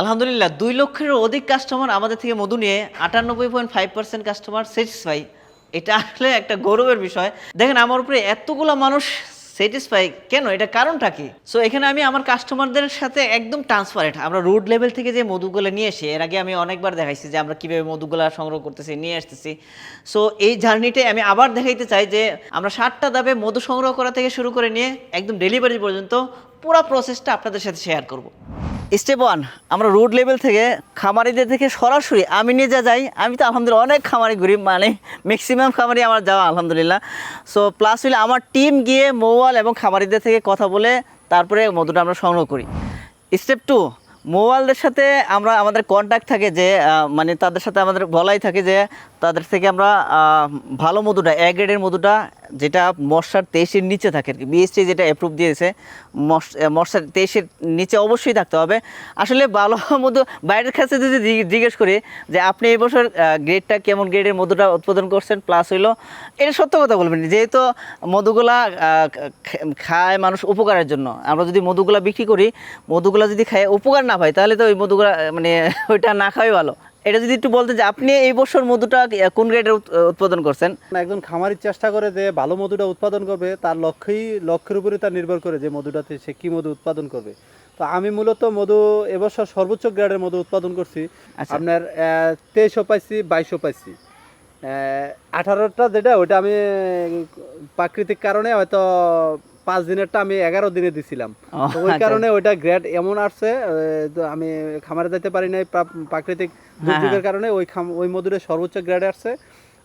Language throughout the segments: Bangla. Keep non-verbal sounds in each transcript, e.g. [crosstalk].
আলহামদুলিল্লাহ, দুই লক্ষের অধিক কাস্টমার আমাদের থেকে মধু নিয়ে আটানব্বই point five percent customer satisfy এটা আসলে একটা গৌরবের বিষয়। দেখেন, আমার উপরে এতগুলো মানুষ স্যাটিসফাই কেন? এটা কারণটা কি? সো এখানে আমি আমার কাস্টমারদের সাথে একদম ট্রান্সপারেন্ট আমরা রুট লেভেল থেকে যে মধুগুলো নিয়ে এসে, এর আগে আমি অনেকবার দেখাইছি যে আমরা কীভাবে মধুগুলো সংগ্রহ করতেছি, নিয়ে আসতেছি। সো এই জার্নিটাই আমি আবার দেখাইতে চাই যে আমরা ষাটটা দাবে মধু সংগ্রহ করা থেকে শুরু করে নিয়ে একদম ডেলিভারি পর্যন্ত পুরো প্রসেসটা আপনাদের সাথে শেয়ার করব। স্টেপ ওয়ান আমরা রুট লেভেল থেকে খামারিদের থেকে সরাসরি আমি নিজে যাই। আমি তো আলহামদুলিল্লাহ অনেক খামারি ঘুরি মানে ম্যাক্সিমাম খামারি আমার যাওয়া আলহামদুলিল্লাহ। সো প্লাস হইলে আমার টিম গিয়ে মৌয়াল এবং খামারিদের থেকে কথা বলে তারপরে মধুটা আমরা সংগ্রহ করি। স্টেপ টু মোবাইলদের সাথে আমরা, আমাদের কন্ট্যাক্ট থাকে যে মানে তাদের সাথে আমাদের বলাই থাকে যে, তাদের থেকে আমরা ভালো মধুটা এ গ্রেডের মধুটা যেটা মশার তেইশের নিচে থাকে আর কি। বিএসটি যেটা অ্যাপ্রুভ দিয়েছে মশার তেইশের নিচে অবশ্যই থাকতে হবে। আসলে ভালো মধু, বাইরের কাছে যদি জিজ্ঞে- জিজ্ঞেস করি যে আপনি এই বছর গ্রেডটা কেমন? গ্রেডের মধুটা উৎপাদন করছেন প্লাস হইল, এটা সত্য কথা বলবেন যেহেতু মধুগুলা খায় মানুষ উপকারের জন্য। আমরা যদি মধুগুলা বিক্রি করি, মধুগুলা যদি খায়, উপকার না পাই তাহলে তো ওই মধুগুলা মানে [laughs] ওইটা না খাওয়াই ভালো। এটা যদি একটু বলতে যে আপনি এই বছর মধুটা কোন গ্রেডের উৎ- উৎপাদন করছেন? না, একজন খামারির চেষ্টা করে যে ভালো মধুটা উৎপাদন করবে তার লক্ষ্যই লক্ষ্যের উপরে তার নির্ভর করে যে মধুটাতে সে কি মধু উৎপাদন করবে। তো আমি মূলত মধু এবছর সর্বোচ্চ গ্রেডের মধু উৎপাদন করছি। আচ্ছা। আপনার তেইশও পাইছি বাইশও পাইছি। আঠারোটা যেটা ওইটা আমি প্রাকৃতিক কারণে হয়তো পাঁচ দিনেরটা আমি এগারো দিনে দিছিলাম। ওই আচ্ছা। কারণে ওইটা গ্রেড এমন আসছে আমি খামারে যেতে পারি নাই প্রাকৃতিক দুর্যোগের কারণে ওই ওই মধুরে সর্বোচ্চ গ্রেড আসছে।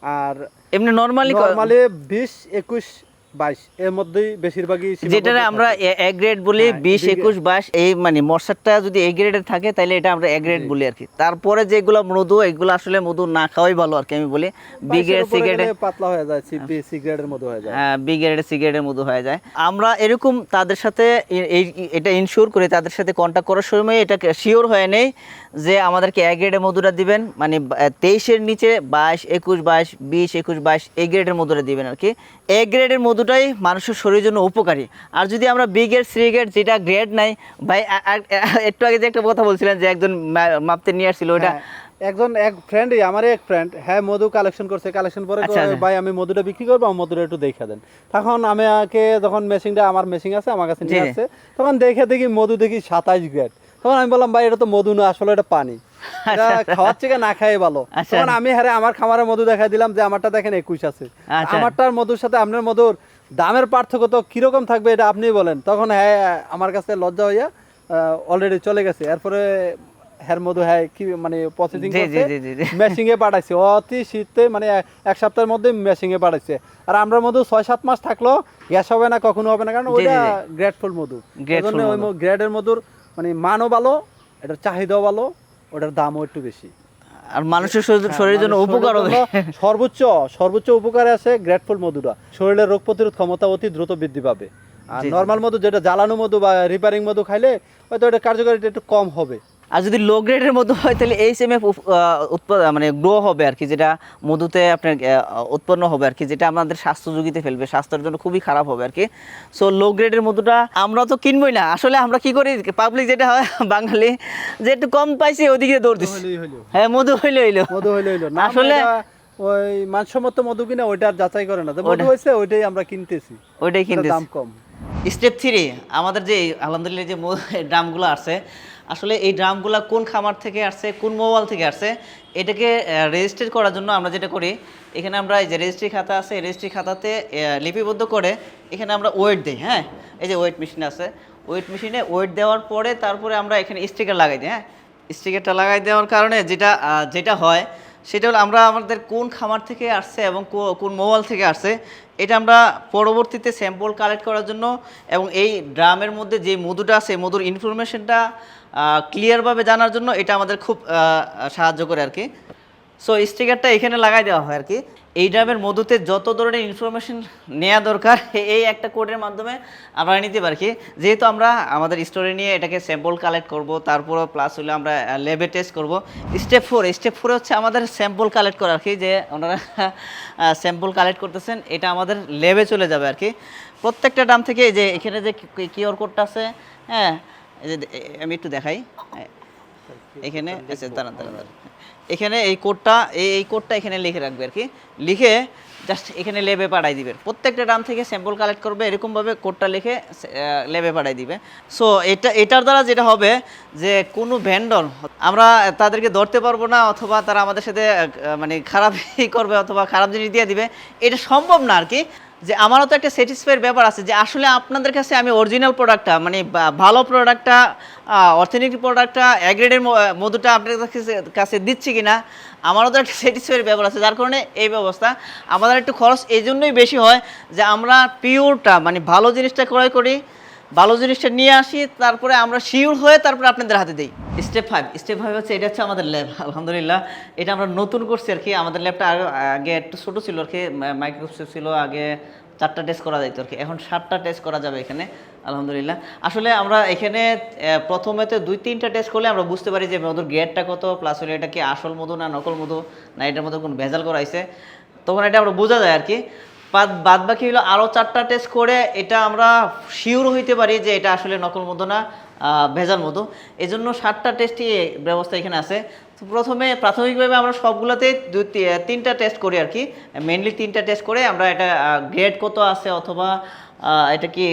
আর এমনি নর্মালি নর্মালি বিশ একুশ বাইশ। এর মধ্যেই বেশিরভাগই যেটা আমরা এ গ্রেড বলি হ্যাঁ, বিশ একুশ বাইশ এই মানে মশারটা যদি এ গ্রেডের থাকে তাহলে এটা আমরা এ গ্রেড বলি আর কি তারপরে যেগুলো মধু এগুলো আসলে মধু না খাওয়াই ভালো আর কি আমি বলি। বি বাইশের গ্রেড সি উপরে গ্রেডে গেলে পাতলা হয়ে যায় সি বি সি গ্রেডের মতো হয়ে যায়। বি গ্রেডের সি মধু হয়ে যায়। আমরা এরকম তাদের সাথে এই এটা ইনশিওর করে তাদের সাথে কন্ট্যাক্ট করার সময় এটা শিওর হয়ে নেই যে আমাদেরকে এ গ্রেডের মধুটা দিবেন মানে তেইশের নিচে বাইশ একুশ বাইশ বিশ একুশ বাইশ এই গ্রেডের মধুটা দিবেন আর কি এ গ্রেডের মধুটাই মানুষের শরীরের জন্য উপকারী আর যদি আমরা বি গ্রেড সি গ্রেড যেটা গ্রেড নাই ভাই একটু আগে যে একটা কথা বলছিলেন যে একজন মাপতে নিয়ে আসছিল ওটা হ্যাঁ, একজন এক ফ্রেন্ডই আমারই এক ফ্রেন্ড হ্যাঁ মধু কালেকশন করছে কালেকশন পরে আচ্ছা, আচ্ছা। ভাই আমি মধুটা বিক্রি করব আমার মধুটা একটু দেখা দেন তখন আমি আগে যখন মেশিনটা আমার মেশিন আছে আমার কাছে নিয়ে। আসছে তখন দেখে দেখি মধু দেখি সাতাইশ গ্রেড তখন আমি বললাম ভাই এটা তো মধু না আসলে এটা পানি খাওয়ার থেকে না খাই ভালো আচ্ছা। তখন আমি হারে আমার খামারের মধু দেখাই দিলাম যে আমারটা দেখেন একুশ আছে আচ্ছা। আমারটার মধুর সাথে আপনার মধুর দামের পার্থক্য তো কীরকম থাকবে এটা আপনি বলেন। তখন হ্যাঁ আমার কাছে লজ্জা হইয়া অলরেডি চলে গেছে। এরপরে হ্যার মধু হ্যাঁ কি মানে প্রসেসিং। মেশিং এ পাঠাইছে। অতি শীতে মানে এক- সপ্তাহের মধ্যে মেশিং এ পাঠাইছে। আর আমরা মধু ছয় সাত মাস থাকল গ্যাস হবে না কখনো হবে না কারণ ওইটা Grateful মধু। গ্রেডের মধুর মানে মানও ভালো এটার চাহিদাও ভালো ওটার দামও একটু বেশি। আর মানুষের শরীর- শরীরের জন্য উপকার হবে সর্বোচ্চ সর্বোচ্চ উপকারে আছে গ্রেটফুল মধুটা। শরীরের রোগ প্রতিরোধ ক্ষমতা অতি দ্রুত বৃদ্ধি পাবে। আর। নর্মাল মধু যেটা জ্বালানো মধু বা রিপেয়ারিং মধু খাইলে হয়তো এটা কার্যকারিতা একটু কম হবে। আর যদি লো গ্রেডের মধু হয় তাহলে এইচ এম এফ উৎপাদন মানে গ্রো হবে আর কি যেটা মধুতে আপনার উৎপন্ন হবে আর কি যেটা আমাদের স্বাস্থ্য ঝুঁকিতে ফেলবে স্বাস্থ্যের জন্য খুবই খারাপ হবে আর কি। সো লো গ্রেডের মধুটা আমরা তো কিনবই না আসলে আমরা কি করি পাবলিক যেটা হয় বাঙালি যে একটু কম পাইছি ওদিকে দৌড় দিচ্ছি হ্যাঁ মধু হইলে হইল। মধু হইলে। হইল আসলে- ওই মানসম্মত মধু কিনা ওইটা আর যাচাই করে না। মধু হয়েছে ওইটাই আমরা কিনতেছি। ওইটাই ওটার কিনতে দাম কম। স্টেপ থ্রি আমাদের যে, আলহামদুলিল্লাহ যে [laughs] ড্রামগুলো আসছে, আসলে এই ড্রামগুলো কোন খামার থেকে আসছে, কোন মোবাইল থেকে আসছে, এটাকে রেজিস্টার করার জন্য আমরা যেটা করি, এখানে আমরা এই যে রেজিস্ট্রি খাতা আছে রেজিস্ট্রি খাতাতে লিপিবদ্ধ করে এখানে আমরা ওয়েট দিই হ্যাঁ? এই যে ওয়েট মেশিন আছে ওয়েট মেশিনে ওয়েট দেওয়ার পরে তারপরে আমরা এখানে স্টিকার লাগাই দিই হ্যাঁ? স্টিকারটা লাগাই দেওয়ার কারণে যেটা যেটা হয়, সেটা হলো আমরা আমাদের কোন খামার থেকে আসছে এবং কোন মোবাইল থেকে আসছে এটা আমরা পরবর্তীতে স্যাম্পল কালেক্ট করার জন্য এবং এই ড্রামের মধ্যে যে মধুটা আছে, মধুর ইনফরমেশনটা ক্লিয়ারভাবে জানার জন্য এটা আমাদের খুব সাহায্য করে আর কি। সো স্টিকারটা এখানে লাগাই দেওয়া হয় আর কি এই ড্রামের মধুতে যত ধরনের ইনফরমেশন নেওয়া দরকার এই একটা কোডের মাধ্যমে আমরা নিতে পারি কি যেহেতু আমরা আমাদের স্টোরে নিয়ে এটাকে স্যাম্পল কালেক্ট করব তারপরও প্লাস হলে আমরা ল্যাবে টেস্ট করব স্টেপ ফোর স্টেপ ফোরে হচ্ছে আমাদের স্যাম্পল কালেক্ট করা আর কি যে ওনারা স্যাম্পল কালেক্ট করতেছেন এটা আমাদের ল্যাবে চলে যাবে আর কি প্রত্যেকটা ড্রাম থেকে যে এখানে যে কিউআর কোডটা আছে হ্যাঁ আমি একটু দেখাই এখানে আচ্ছা দাঁড়ান দাঁড়ান দাঁড়ান। এখানে এই কোডটা এই এই কোডটা এখানে লিখে রাখবে আর কি। লিখে জাস্ট এখানে লেবে পাঠাই দিবে। প্রত্যেকটা ডান থেকে স্যাম্পল কালেক্ট করবে এরকমভাবে কোডটা লিখে লেবে পাঠাই দিবে। সো এটা এটার দ্বারা যেটা হবে যে কোনো ভ্যান্ডর আমরা তাদেরকে ধরতে পারব না অথবা তারা আমাদের সাথে মানে খারাপই করবে অথবা খারাপ জিনিস দিয়ে দিবে। এটা সম্ভব না আর কি। যে আমারও তো একটা স্যাটিসফাইড ব্যাপার আছে যে আসলে আপনাদের কাছে আমি অরিজিনাল প্রোডাক্টটা মানে ভালো প্রোডাক্টটা অর্থনৈতিক প্রোডাক্টটা অ্যাগ্রেডের মধুটা আপনাদের কাছে কাছে দিচ্ছি কিনা, আমারও তো একটা স্যাটিসফাইড ব্যাপার আছে। যার কারণে এই ব্যবস্থা, আমাদের একটু খরচ এই জন্যই বেশি হয় যে আমরা পিওরটা মানে ভালো জিনিসটা ক্রয় করি ভালো জিনিসটা নিয়ে আসি, তারপরে আমরা শিওর হয়ে তারপরে আপনাদের হাতে দিই। স্টেপ ফাইভ স্টেপ ফাইভ হচ্ছে এটা হচ্ছে আমাদের ল্যাব আলহামদুলিল্লাহ। এটা আমরা নতুন করছি আর কি, আমাদের ল্যাবটা আগে একটু ছোটো ছিল আর কি মাইক্রোস্কোপ ছিল, আগে চারটা টেস্ট করা যাইতো আর কি, এখন সাতটা টেস্ট করা যাবে এখানে, আলহামদুলিল্লাহ। আসলে আমরা এখানে প্রথমে তো দুই তিনটা টেস্ট করলে আমরা বুঝতে পারি যে মধুর গ্রেডটা কত প্লাস হলে এটা কি আসল মধু না নকল মধু, না এটার মধ্যে কোনো ভেজাল করাইছে। তখন এটা আমরা বোঝা যায় আর কি। বাদ বাকি হলো আরও চারটা টেস্ট করে এটা আমরা শিওর হইতে পারি যে এটা আসলে নকল মতো না ভেজাল মতো এই জন্য সাতটা টেস্টই ব্যবস্থা এখানে আছে। তো প্রথমে প্রাথমিকভাবে আমরা সবগুলোতে দুই, তিনটা টেস্ট করি আর কি। মেনলি তিনটা টেস্ট করে আমরা এটা গ্রেড কত আছে অথবা এটা কি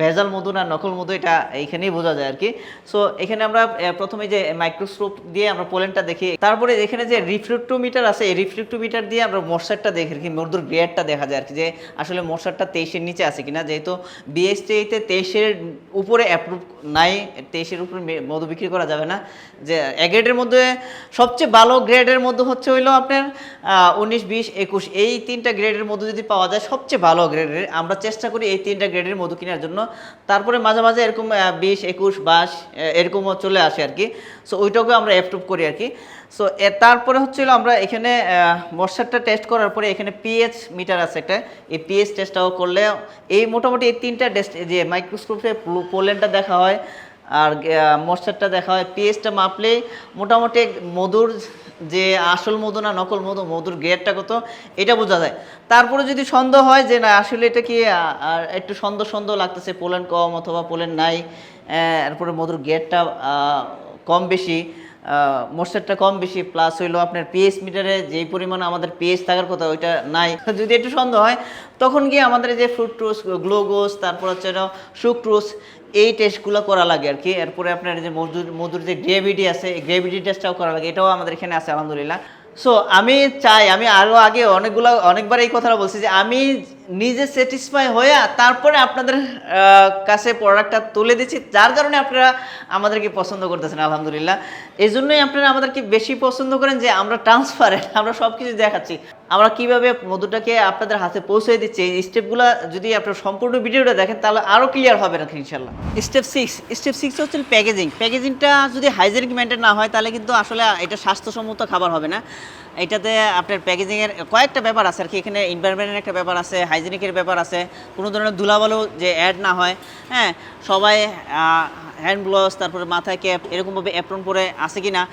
ভেজাল মধু না নকল মধু, এটা এইখানেই বোঝা যায় আর কি সো এখানে আমরা প্রথমে যে মাইক্রোস্কোপ দিয়ে আমরা পোলেনটা দেখি, তারপরে এখানে যে রিফ্লেক্টোমিটার আছে, এই রিফ্লেক্টোমিটার দিয়ে আমরা মশারটা দেখি আর কি মধুর গ্রেডটা দেখা যায় আর কি যে আসলে মশারটা তেইশের নিচে আছে কিনা, যেহেতু বিএসটিতে তেইশের উপরে অ্যাপ্রুভ নাই, তেইশের উপরে মধু বিক্রি করা যাবে না, যে, এ গ্রেডের মধ্যে, সবচেয়ে ভালো গ্রেডের মধ্যে হচ্ছে হইল আপনার উনিশ, বিশ, একুশ, এই তিনটা গ্রেডের মধ্যে যদি পাওয়া যায়, সবচেয়ে ভালো গ্রেডের আমরা চেষ্টা করি এই তিনটা গ্রেডের মধু কেনার জন্য। তারপরে মাঝে মাঝে এরকম বিশ, একুশ বাস এরকমও চলে আসে আর কি। সো ওইটাকেও আমরা অ্যাপ্রুভ করি আর কি। সো তারপরে হচ্ছিল আমরা এখানে মশারটা টেস্ট করার পরে এখানে পিএইচ মিটার আছে একটা। এই পিএইচ টেস্টটাও করলে এই মোটামুটি এই তিনটা টেস্ট যে মাইক্রোস্কোপে পোলেনটা দেখা হয় আর মশারটা দেখা হয় পিএইচটা মাপলে মোটামুটি মধুর যে আসল মধু না নকল মধু, মধুর গ্রেডটা কত, এটা বোঝা যায়। তারপরে যদি সন্দেহ হয় যে না, আসলে এটা কি একটু সন্দেহ সন্দেহ লাগতেছে, পোলেন কম অথবা পোলেন নাই এরপরে মধুর গ্রেডটা কম বেশি মোস্টারটা কম বেশি প্লাস হইল আপনার পিএইচ মিটারে যেই পরিমাণ আমাদের পিএস থাকার কথা, ওইটা নাই। [laughs] যদি একটু সন্দেহ হয়, তখন গিয়ে আমাদের যে ফ্রুট টুস গ্লোগোস তারপর হচ্ছে সুক্রোস এই টেস্টগুলো করা লাগে আর কি। এরপরে আপনার যে মধুর মধুর যে গ্রেভিটি আছে, এই গ্রেভিটি টেস্টটাও করা লাগে। এটাও আমাদের এখানে আছে, আলহামদুলিল্লাহ। সো আমি চাই, আমি আরও আগে অনেকগুলো, অনেকবার এই কথাটা বলছি যে আমি নিজে স্যাটিসফাই হয়ে তারপরে আপনাদের কাছে প্রোডাক্টটা তুলে দিচ্ছি। যার কারণে আপনারা আমাদেরকে পছন্দ করতেছেন, আলহামদুলিল্লাহ। এই জন্যই আপনারা আমাদেরকে বেশি পছন্দ করেন যে আমরা ট্রান্সপারেন্ট [laughs] আমরা সব কিছু দেখাচ্ছি। আমরা কীভাবে মধুটাকে আপনাদের হাতে পৌঁছে দিচ্ছি, এই স্টেপগুলো যদি আপনার সম্পূর্ণ ভিডিওটা দেখেন, তাহলে আরও ক্লিয়ার হবে না ইনশাল্লাহ স্টেপ সিক্স স্টেপ সিক্স হচ্ছে প্যাকেজিং প্যাকেজিংটা যদি হাইজেনিক মেনটেন না হয়, তাহলে কিন্তু আসলে এটা স্বাস্থ্যসম্মত খাবার হবে না। এটাতে আপনার প্যাকেজিংয়ের কয়েকটা ব্যাপার আছে আর কি। এখানে এনভায়রনমেন্টের একটা ব্যাপার আছে হাইজেনিকের ব্যাপার আছে কোনো ধরনের ধুলাবালু যে অ্যাড না হয় হ্যাঁ সবাই হ্যান্ড গ্লোভস, তারপরে মাথায় ক্যাপ, এরকমভাবে অ্যাপ্রন পরে আছে কি না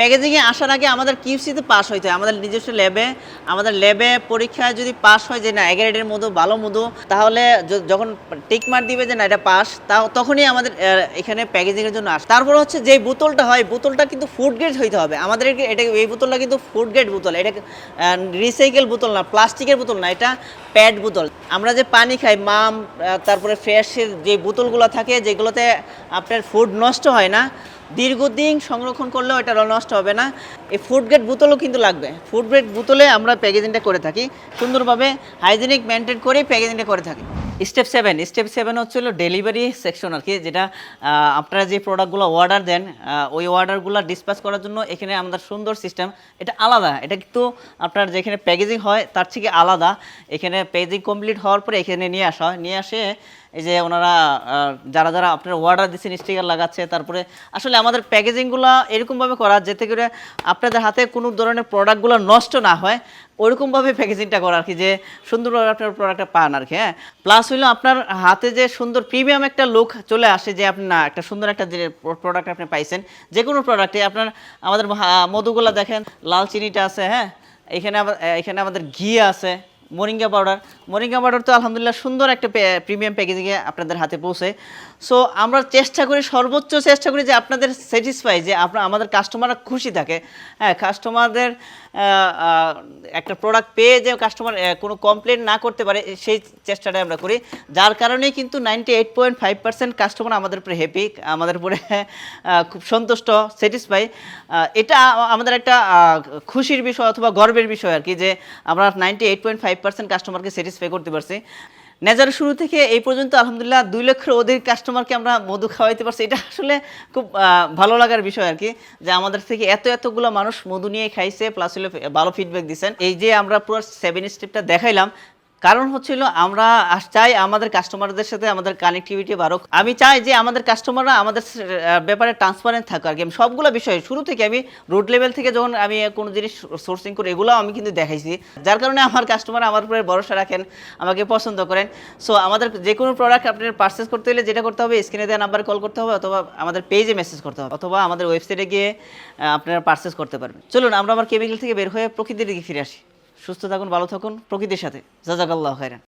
প্যাকেজিংয়ে আসার আগে আমাদের কিউসিতে পাস হইতে হয়। আমাদের নিজস্ব ল্যাবে আমাদের ল্যাবে পরীক্ষায় যদি পাস হয় যে না এগারেটের মধু, ভালো মধু, তাহলে যখন টিক মার দিবে যে না, এটা পাস তা তখনই আমাদের এখানে প্যাকেজিংয়ের জন্য আসে। তারপর হচ্ছে যে বোতলটা হয়, বোতলটা কিন্তু ফুড গ্রেড হইতে হবে। আমাদের এটা এই বোতলটা কিন্তু ফুড গ্রেড বোতল। এটা রিসাইকেল বোতল না প্লাস্টিকের বোতল না, এটা প্যাড বোতল। আমরা যে পানি খাই, মাম তারপরে ফ্রেশের যে বোতলগুলো থাকে, যেগুলোতে আপনার ফুড নষ্ট হয় না। দীর্ঘদিন সংরক্ষণ করলেও এটা নষ্ট হবে না। এই ফুড গ্রেড বোতলও কিন্তু লাগবে। ফুড গ্রেড বোতলে আমরা প্যাকেজিংটা করে থাকি। সুন্দরভাবে হাইজেনিক মেনটেন করেই প্যাকেজিংটা করে থাকি। স্টেপ সেভেন স্টেপ সেভেন হচ্ছে হলো ডেলিভারি সেকশন আর কি, যেটা আপনারা যে প্রোডাক্টগুলো অর্ডার দেন ওই অর্ডারগুলো ডিসপ্যাচ করার জন্য এখানে আমাদের সুন্দর সিস্টেম এটা আলাদা। এটা কিন্তু আপনার যেখানে প্যাকেজিং হয়, তার থেকে আলাদা। এখানে প্যাকেজিং কমপ্লিট হওয়ার পরে এখানে নিয়ে আসা হয়। নিয়ে আসে এই যে ওনারা যারা যারা আপনার অর্ডার দিচ্ছেন স্টিকার লাগাচ্ছে, তারপরে আসলে আমাদের প্যাকেজিংগুলো এরকমভাবে করা, যেতে করে আপনাদের হাতে কোনো ধরনের প্রোডাক্টগুলো নষ্ট না হয়, ওইরকমভাবে প্যাকেজিংটা করা আর কি, যে সুন্দরভাবে আপনার প্রোডাক্টটা পান আর কি হ্যাঁ? প্লাস হইল আপনার হাতে যে সুন্দর প্রিমিয়াম একটা লুক চলে আসে, যে আপনি না, একটা সুন্দর একটা যে প্রোডাক্ট আপনি পাইছেন, যে কোনো প্রোডাক্টে আপনার, আমাদের মধুগুলো দেখেন, লাল চিনিটা আছে হ্যাঁ? এখানে এখানে আমাদের ঘি আছে মরিঙ্গা পাউডার মরিঙ্গা পাউডার তো আলহামদুলিল্লাহ সুন্দর একটা প্রিমিয়াম প্যাকেজিংয়ে আপনাদের হাতে পৌঁছে। সো আমরা চেষ্টা করি, সর্বোচ্চ চেষ্টা করি যে আপনাদের স্যাটিসফাই যে আপনার আমাদের কাস্টমাররা খুশি থাকে। হ্যাঁ কাস্টমারদের একটা প্রোডাক্ট পেয়ে যে কাস্টমার কোনো কমপ্লেন না করতে পারে, সেই চেষ্টাটাই আমরা করি। যার কারণেই কিন্তু ninety eight point five percent customer আমাদের উপরে হ্যাপি আমাদের উপরে খুব সন্তুষ্ট স্যাটিসফাই এটা আমাদের একটা খুশির বিষয় অথবা গর্বের বিষয় আর কি, যে আমরা ninety eight point five percent কাস্টমারকে স্যাটিসফাই করতে পারছি। নেজার শুরু থেকে এই পর্যন্ত আলহামদুলিল্লাহ দুই লক্ষের অধিক কাস্টমারকে আমরা মধু খাওয়াইতে পারছি। এটা আসলে খুব ভালো লাগার বিষয় আর কি, যে আমাদের থেকে এত এতগুলো মানুষ মধু নিয়ে খাইছে প্লাস হলে ভালো ফিডব্যাক দিচ্ছেন এই যে আমরা পুরো সেভেন স্টেপটা দেখাইলাম কারণ হচ্ছিল আমরা চাই আমাদের কাস্টমারদের সাথে আমাদের কানেক্টিভিটি বাড়ুক। আমি চাই যে আমাদের কাস্টমাররা আমাদের ব্যাপারে ট্রান্সপারেন্ট থাকুক। আর কি আমি সবগুলো বিষয়, শুরু থেকে আমি রুট লেভেল থেকে যখন আমি কোনো জিনিস সোর্সিং করি এগুলো আমি কিন্তু দেখাইছি। যার কারণে আমার কাস্টমার আমার উপরে ভরসা রাখেন, আমাকে পছন্দ করেন। সো আমাদের যে কোনো প্রোডাক্ট আপনার পারচেস করতে হলে যেটা করতে হবে স্ক্রিনে দেওয়া নাম্বারে কল করতে হবে, অথবা আমাদের পেজে মেসেজ করতে হবে, অথবা আমাদের ওয়েবসাইটে গিয়ে আপনারা পারচেস করতে পারবেন। চলুন, আমরা আমার কেমিক্যাল থেকে বের হয়ে প্রকৃতির দিকে ফিরে আসি। সুস্থ থাকুন ভালো থাকুন প্রকৃতির সাথে। জাজাকাল্লাহ খাইরান